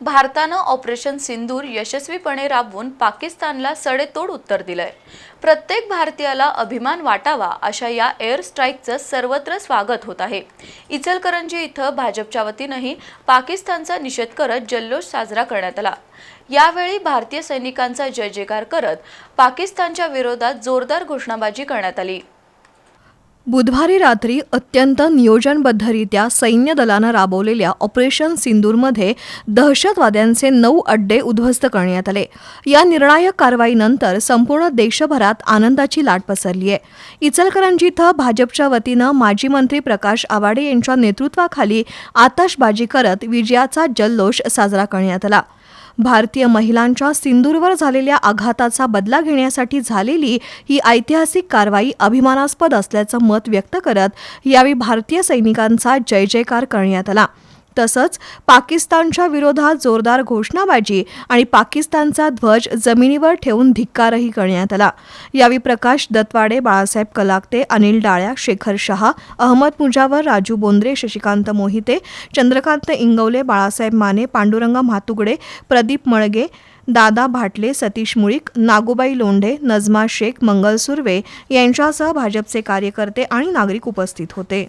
भारतानं ऑपरेशन सिंदूर यशस्वीपणे राबवून पाकिस्तानला सडेतोड उत्तर दिलंय. प्रत्येक भारतीयाला अभिमान वाटावा अशा या एअर स्ट्राईकचं सर्वत्र स्वागत होत आहे. इचलकरंजी इथं भाजपच्या वतीनंही पाकिस्तानचा निषेध करत जल्लोष साजरा करण्यात आला. यावेळी भारतीय सैनिकांचा जय जयकार करत पाकिस्तानच्या विरोधात जोरदार घोषणाबाजी करण्यात आली. बुधवारी रात्री अत्यंत नियोजनबद्धरित्या सैन्य दलानं राबवलेल्या ऑपरेशन सिंदूरमध्ये दहशतवाद्यांचे नऊ अड्डे उद्ध्वस्त करण्यात आले. या निर्णायक कारवाईनंतर संपूर्ण देशभरात आनंदाची लाट पसरली आहे. इचलकरंजी इथं भाजपच्या वतीनं माजी मंत्री प्रकाश आवाडे यांच्या नेतृत्वाखाली आतषबाजी करत विजयाचा जल्लोष साजरा करण्यात आला. भारतीय महिलांच्या सिंदूरवर झालेल्या आघाताचा बदला घेण्यासाठी झालेली ही ऐतिहासिक कारवाई अभिमानास्पद असल्याचं मत व्यक्त करत यावेळी भारतीय सैनिकांचा जय जयकार करण्यात आला. तसंच पाकिस्तानच्या विरोधात जोरदार घोषणाबाजी आणि पाकिस्तानचा ध्वज जमिनीवर ठेवून धिक्कारही करण्यात आला. यावेळी प्रकाश दत्वाडे बाळासाहेब कलाकते अनिल डाळ्या शेखर शहा अहमद मुजावर राजू बोंद्रे शशिकांत मोहिते चंद्रकांत इंगवले बाळासाहेब माने पांडुरंग म्हातुगडे प्रदीप मळगे दादा भाटले सतीश मुळीक नागोबाई लोंढे नजमा शेख मंगल सुर्वे यांच्यासह भाजपचे कार्यकर्ते आणि नागरिक उपस्थित होते.